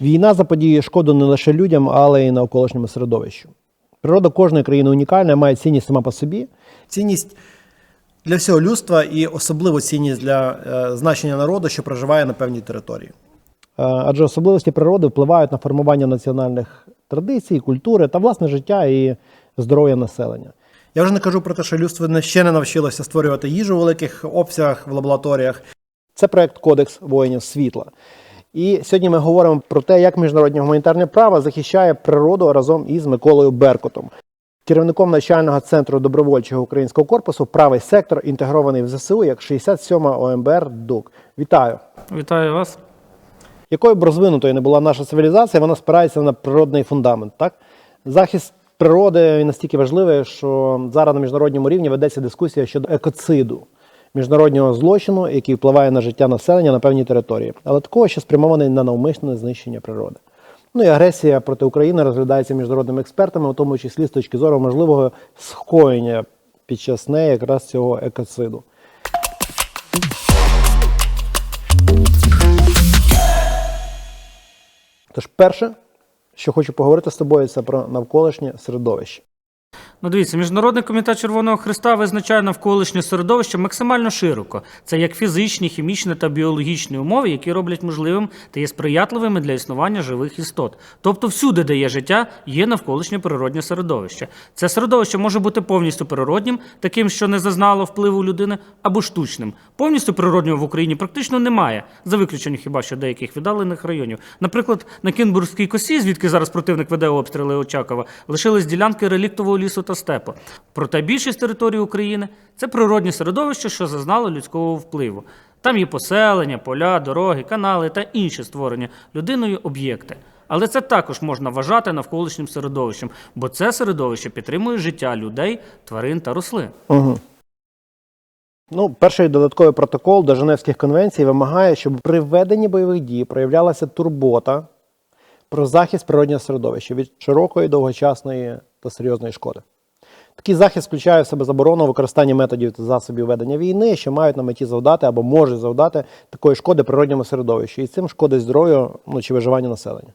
Війна заподіює шкоду не лише людям, але й навколишньому середовищу. Природа кожної країни унікальна, має цінність сама по собі. Цінність для всього людства і особливо цінність для е, значення народу, що проживає на певній території. Е, адже особливості природи впливають на формування національних традицій, культури та власне життя і здоров'я населення. Я вже не кажу про те, що людство ще не навчилося створювати їжу у великих обсягах в лабораторіях. Це проект Кодекс воїнів світла. І сьогодні ми говоримо про те, як міжнародне гуманітарне право захищає природу разом із Миколою Беркутом, керівником навчального центру добровольчого українського корпусу, правий сектор, інтегрований в ЗСУ як 67 ОМБР ДУК. Вітаю! Вітаю вас. Якою б розвинутою не була наша цивілізація, вона спирається на природний фундамент. Так? Захист природи настільки важливий, що зараз на міжнародному рівні ведеться дискусія щодо екоциду, міжнароднього злочину, який впливає на життя населення на певній території, але такого, що спрямований на навмисне знищення природи. Ну і агресія проти України розглядається міжнародними експертами, у тому числі з точки зору можливого скоєння під час неї якраз цього екоциду. Тож, перше, що хочу поговорити з тобою, це про навколишнє середовище. Ну, дивіться, Міжнародний комітет Червоного Христа визначає навколишнє середовище максимально широко. Це як фізичні, хімічні та біологічні умови, які роблять можливим та є сприятливими для існування живих істот. Тобто, всюди, де є життя, є навколишнє природнє середовище. Це середовище може бути повністю природнім, таким, що не зазнало впливу людини, або штучним. Повністю природнього в Україні практично немає, за виключенням хіба що деяких віддалених районів. Наприклад, на Кінбурзькій косі, звідки зараз противник веде обстріли Очакова, лишились ділянки реліктового лісу та степу. Проте більшість території України це природні середовище, що зазнало людського впливу. Там є поселення, поля, дороги, канали та інші створені людиною об'єкти. Але це також можна вважати навколишнім середовищем, бо це середовище підтримує життя людей, тварин та рослин. Угу. Ну, перший додатковий протокол до Женевських конвенцій вимагає, щоб при веденні бойових дій проявлялася турбота про захист природнього середовища від широкої, довгочасної та серйозної шкоди. Такий захист включає в себе заборону використання методів та засобів ведення війни, що мають на меті завдати або можуть завдати такої шкоди природньому середовищу, і цим шкоди здоров'ю ну, чи виживанню населення.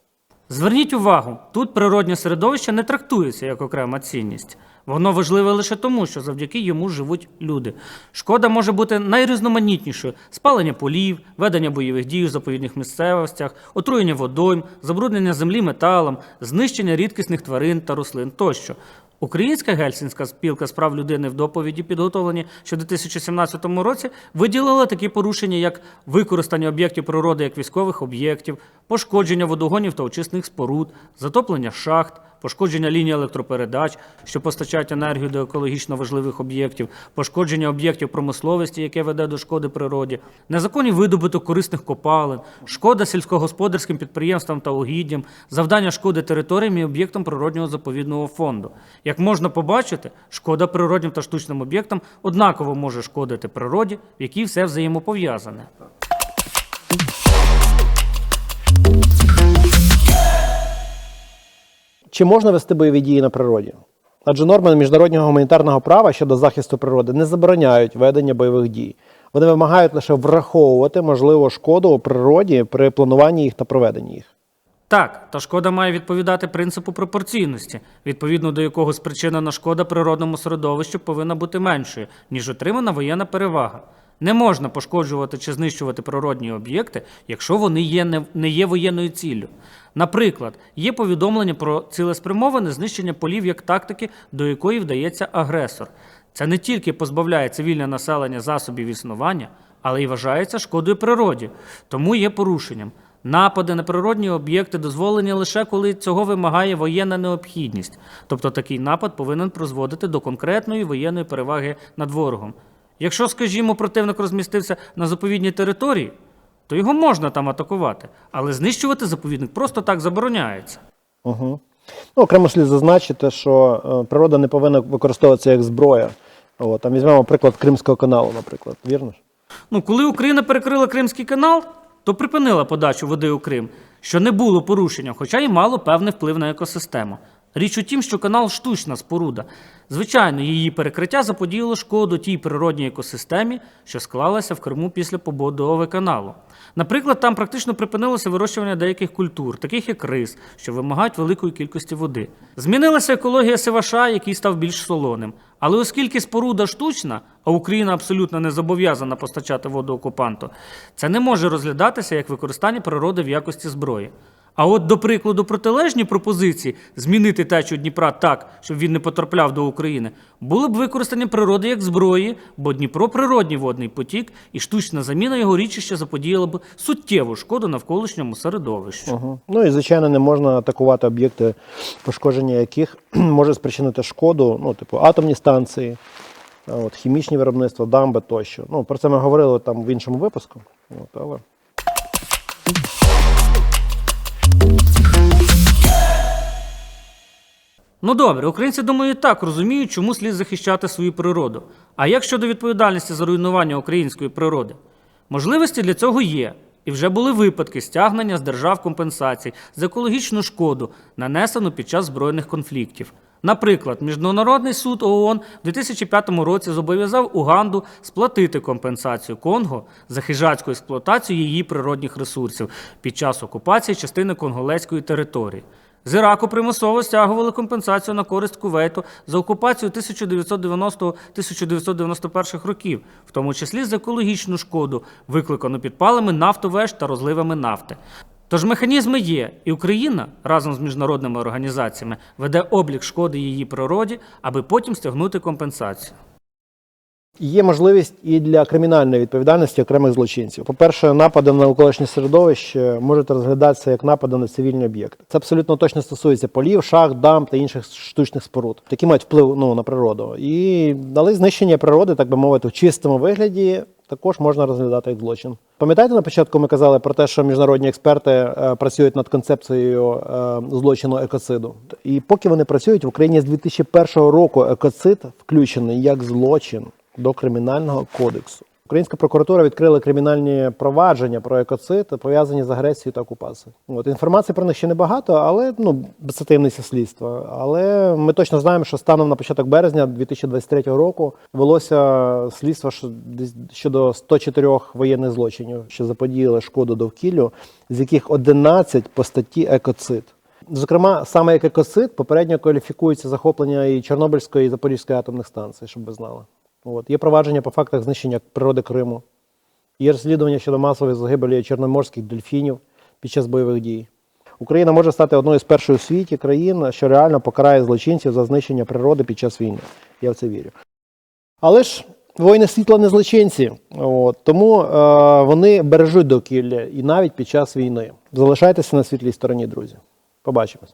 Зверніть увагу, тут природнє середовище не трактується як окрема цінність. Воно важливе лише тому, що завдяки йому живуть люди. Шкода може бути найрізноманітнішою: спалення полів, ведення бойових дій у заповідних місцевостях, отруєння водойм, забруднення землі металом, знищення рідкісних тварин та рослин тощо. Українська гельсінська спілка з прав людини в доповіді, підготовлені ще в 2017 році, виділила такі порушення, як використання об'єктів природи як військових об'єктів, пошкодження водогонів та очисних споруд, затоплення шахт, пошкодження ліній електропередач, що постачають енергію до екологічно важливих об'єктів, пошкодження об'єктів промисловості, яке веде до шкоди природі, незаконний видобуток корисних копалин, шкода сільськогосподарським підприємствам та угіддям, завдання шкоди територіям і об'єктам природнього заповідного фонду. Як можна побачити, шкода природнім та штучним об'єктам однаково може шкодити природі, в якій все взаємопов'язане. Чи можна вести бойові дії на природі? Адже норми міжнародного гуманітарного права щодо захисту природи не забороняють ведення бойових дій. Вони вимагають лише враховувати можливу шкоду у природі при плануванні їх та проведенні їх. Так, та шкода має відповідати принципу пропорційності, відповідно до якого спричинена шкода природному середовищу повинна бути меншою, ніж отримана воєнна перевага. Не можна пошкоджувати чи знищувати природні об'єкти, якщо вони є не, не є воєнною ціллю. Наприклад, є повідомлення про цілеспрямоване знищення полів як тактики, до якої вдається агресор. Це не тільки позбавляє цивільне населення засобів існування, але й вважається шкодою природі, тому є порушенням. Напади на природні об'єкти дозволені лише коли цього вимагає воєнна необхідність. Тобто такий напад повинен призводити до конкретної воєнної переваги над ворогом. Якщо, скажімо, противник розмістився на заповідній території, то його можна там атакувати, але знищувати заповідник просто так забороняється. Угу. Ну, окремо слід зазначити, що е, природа не повинна використовуватися як зброя. От, там візьмемо приклад Кримського каналу, наприклад. Вірно ж? Ну, коли Україна перекрила Кримський канал, то припинила подачу води у Крим, що не було порушенням, хоча й мало певний вплив на екосистему. Річ у тім, що канал штучна споруда. Звичайно, її перекриття заподіяло шкоду тій природній екосистемі, що склалася в Криму після побудови каналу. Наприклад, там практично припинилося вирощування деяких культур, таких як рис, що вимагають великої кількості води. Змінилася екологія Севаша, який став більш солоним. Але оскільки споруда штучна, а Україна абсолютно не зобов'язана постачати воду окупанту, це не може розглядатися як використання природи в якості зброї. А от, до прикладу, протилежні пропозиції змінити течу Дніпра так, щоб він не потрапляв до України, було б використання природи як зброї, бо Дніпро природній водний потік, і штучна заміна його річища заподіяла б суттєву шкоду навколишньому середовищу. Угу. Ну і звичайно, не можна атакувати об'єкти, пошкодження яких може спричинити шкоду, ну, типу атомні станції, от, хімічні виробництва, дамби тощо. Ну, про це ми говорили там в іншому випуску. От, але... Ну добре, українці, думаю, і так розуміють, чому слід захищати свою природу. А як щодо відповідальності за руйнування української природи? Можливості для цього є. І вже були випадки стягнення з держав компенсацій за екологічну шкоду, нанесену під час збройних конфліктів. Наприклад, Міжнародний суд ООН в 2005 році зобов'язав Уганду сплатити компенсацію Конго за хижацьку експлуатацію її природних ресурсів під час окупації частини конголезької території. З Іраку примусово стягували компенсацію на користь Кувейту за окупацію 1990-1991 років, в тому числі за екологічну шкоду, викликану підпалами нафтовеж та розливами нафти. Тож механізми є, і Україна разом з міжнародними організаціями веде облік шкоди її природі, аби потім стягнути компенсацію. Є можливість і для кримінальної відповідальності окремих злочинців. По-перше, напади на навколишнє середовище можуть розглядатися як напади на цивільні об'єкти. Це абсолютно точно стосується полів, шахт, дам та інших штучних споруд, які мають вплив ну, на природу. І але знищення природи, так би мовити, в чистому вигляді також можна розглядати як злочин. Пам'ятаєте, на початку ми казали про те, що міжнародні експерти е, працюють над концепцією е, злочину екоциду. І поки вони працюють в Україні з 2001 року екоцид включений як злочин до кримінального кодексу. Українська прокуратура відкрила кримінальні провадження про екоцид, пов'язані з агресією та окупацією. От інформації про них ще небагато, але ну це таємниця слідства. Але ми точно знаємо, що станом на початок березня 2023 року велося слідство щодо 104 воєнних злочинів, що заподіяли шкоду довкіллю, з яких 11 по статті екоцид. Зокрема, саме як екоцид попередньо кваліфікується захоплення і Чорнобильської і Запорізької атомних станцій, щоб ви знали. От. Є провадження по фактах знищення природи Криму, є розслідування щодо масової загибелі чорноморських дельфінів під час бойових дій. Україна може стати одною з перших у світі країн, що реально покарає злочинців за знищення природи під час війни. Я в це вірю. Але ж воїни світла не злочинці, От. тому е, вони бережуть довкілля і навіть під час війни. Залишайтеся на світлій стороні, друзі. Побачимось.